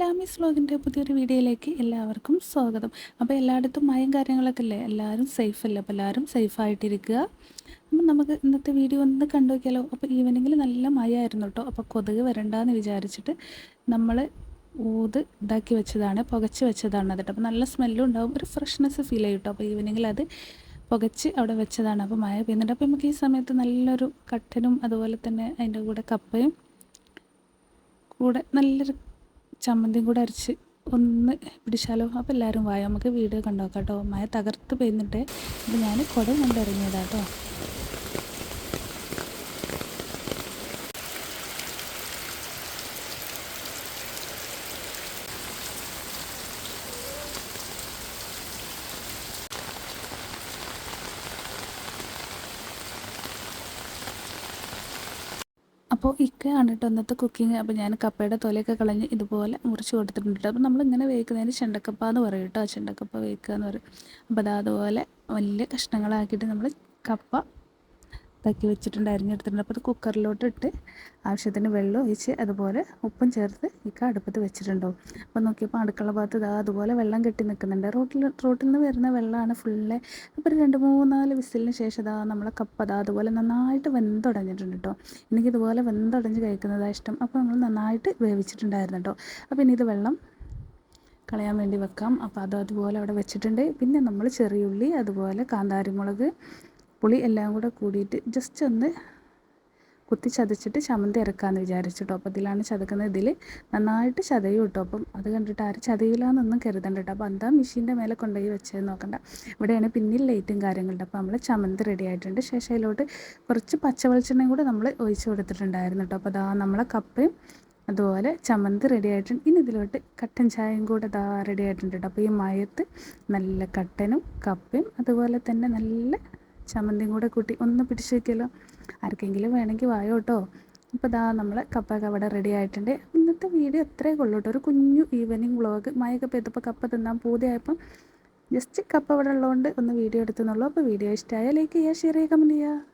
ലാമീസ് സ്ലോഗിന്റെ പുതിയൊരു വീഡിയോയിലേക്ക് എല്ലാവർക്കും സ്വാഗതം. അപ്പോൾ എല്ലായിടത്തും മയം കാര്യങ്ങളൊക്കെ അല്ലേ എല്ലാവരും സേഫ് അല്ലേ? അപ്പോൾ എല്ലാവരും സേഫായിട്ടിരിക്കുക അപ്പം നമുക്ക് ഇന്നത്തെ വീഡിയോ ഒന്ന് കണ്ടു നോക്കിയാലോ? അപ്പോൾ ഈവനിങ്ങിൽ നല്ല മയമായിരുന്നു കേട്ടോ. അപ്പോൾ കൊതുക് വരണ്ടെന്ന് വിചാരിച്ചിട്ട് നമ്മൾ ഊത് ഇതാക്കി വെച്ചതാണ് പുകച്ച് വെച്ചതാണ് അതിട്ട് അപ്പോൾ നല്ല സ്മെല്ലും ഉണ്ടാവും. ഒരു ഫ്രഷ്നെസ് ഫീൽ ചെയ്യും കേട്ടോ. അപ്പോൾ ഈവനിങ്ങിൽ അത് പുകച്ച് അവിടെ വെച്ചതാണ്. അപ്പോൾ മഴ പെയ്യുന്നുണ്ട്. അപ്പോൾ നമുക്ക് ഈ സമയത്ത് നല്ലൊരു കട്ടനും അതുപോലെ തന്നെ അതിന്റെ കൂടെ കപ്പയും കൂടെ നല്ലൊരു ചമ്മന്തിയും കൂടെ അരച്ച് ഒന്ന് പിടിച്ചാലോ? അപ്പോൾ എല്ലാവരും വായ? നമുക്ക് വീഡിയോ കണ്ടോക്കാം കേട്ടോ. മഴ തകർത്ത് പെയ്യുന്നുണ്ട്. അപ്പോൾ ഞാൻ കുട കൊണ്ടിറങ്ങിയതാട്ടോ അപ്പോൾ ഇക്കയാണ് കേട്ടോ ഇന്നത്തെ കുക്കിംഗ്. അപ്പോൾ ഞാൻ കപ്പയുടെ തൊലയൊക്കെ കളഞ്ഞ് ഇതുപോലെ മുറിച്ച് കൊടുത്തിട്ടുണ്ട് അപ്പോൾ നമ്മളിങ്ങനെ വേവിക്കുന്നതിന് ചെണ്ടക്കപ്പ എന്ന് പറയും കേട്ടോ. ചെണ്ടക്കപ്പ വേവിക്കുക എന്ന് പറയും. അപ്പോൾ അത് അതുപോലെ വലിയ കഷ്ണങ്ങളാക്കിയിട്ട് നമ്മൾ കപ്പ ഇതാക്കി വെച്ചിട്ടുണ്ട് അരിഞ്ഞെടുത്തിട്ടുണ്ട്. അപ്പോൾ അത് കുക്കറിലോട്ട് ഇട്ട് ആവശ്യത്തിന് വെള്ളം ഒഴിച്ച് അതുപോലെ ഉപ്പും ചേർത്ത് ഇക്ക അടുപ്പത്ത് വെച്ചിട്ടുണ്ടാവും അപ്പോൾ നോക്കിയപ്പോൾ അടുക്കള ഭാഗത്ത് ഇതാ അതുപോലെ വെള്ളം കെട്ടി നിൽക്കുന്നുണ്ട് റോട്ടിൽ റോട്ടിൽ നിന്ന് വരുന്ന വെള്ളമാണ് ഫുള്ള്. അപ്പോൾ ഒരു രണ്ട് മൂന്നാൽ വിസിലിന് ശേഷം ഇതാ നമ്മളെ കപ്പ അതാ അതുപോലെ നന്നായിട്ട് വെന്തുടഞ്ഞിട്ടുണ്ട് കേട്ടോ എനിക്കിതുപോലെ വെന്തുടഞ്ഞ് കഴിക്കുന്നതാണ് ഇഷ്ടം. അപ്പോൾ നമ്മൾ നന്നായിട്ട് വേവിച്ചിട്ടുണ്ടായിരുന്നു കേട്ടോ അപ്പോൾ ഇനി ഇത് വെള്ളം കളയാൻ വേണ്ടി വെക്കാം. അപ്പോൾ അത് അതുപോലെ അവിടെ വെച്ചിട്ടുണ്ട്. പിന്നെ നമ്മൾ ചെറിയുള്ളി അതുപോലെ കാന്താരിമുളക് പുളി എല്ലാം കൂടെ കൂടിയിട്ട് ജസ്റ്റ് ഒന്ന് കുത്തി ചതച്ചിട്ട് ചമന്തി ഇറക്കാമെന്ന് വിചാരിച്ചിട്ടോ അപ്പോൾ ഇതിലാണ് ചതക്കുന്നത്. ഇതിൽ നന്നായിട്ട് ചതയും കേട്ടോ അപ്പം അത് കണ്ടിട്ട് ആരും ചതയില്ല എന്നൊന്നും കരുതണ്ട കേട്ടോ അപ്പോൾ എന്താ മെഷീന്റെ മേലെ കൊണ്ടുപോയി വെച്ചത് നോക്കണ്ട. ഇവിടെയാണ് പിന്നിൽ ലൈറ്റും കാര്യങ്ങളുണ്ട്. അപ്പോൾ നമ്മൾ ചമന്തി റെഡി ആയിട്ടുണ്ട്. ശേഷം അതിലോട്ട് കുറച്ച് പച്ചവെളിച്ചെണ്ണയും കൂടെ നമ്മൾ ഒഴിച്ച് കൊടുത്തിട്ടുണ്ടായിരുന്നു കേട്ടോ അപ്പോൾ അതാ നമ്മളെ കപ്പയും അതുപോലെ ചമന്തി റെഡി ആയിട്ടുണ്ട്. ഇനി ഇതിലോട്ട് കട്ടൻ ചായയും കൂടെ ഇതാ റെഡി ആയിട്ടുണ്ട് കേട്ടോ അപ്പോൾ ഈ മയത്ത് നല്ല കട്ടനും കപ്പയും അതുപോലെ തന്നെ നല്ല ചമ്മന്തിയും കൂടെ കൂട്ടി ഒന്ന് പിടിച്ച് വയ്ക്കുമല്ലോ ആർക്കെങ്കിലും വേണമെങ്കിൽ വായോ കേട്ടോ ഇപ്പോൾ ഇതാ നമ്മൾ കപ്പ കവട റെഡി ആയിട്ടുണ്ട്. ഇന്നത്തെ വീഡിയോ എത്രയേ ഉള്ളൂ കേട്ടോ. ഒരു കുഞ്ഞു ഈവനിങ് വ്ളോഗ് മഴയൊക്കെ പെയ്തപ്പോൾ കപ്പ തിന്നാൻ പൂതിയായപ്പം ജസ്റ്റ് കപ്പ അവിടെ ഉള്ളതുകൊണ്ട് ഒന്ന് വീഡിയോ എടുത്തെന്നുള്ളൂ. അപ്പോൾ വീഡിയോ ഇഷ്ടമായ ലൈക്ക് ചെയ്യുക ഷെയർ ചെയ്യുക കമന്റ് ചെയ്യുക.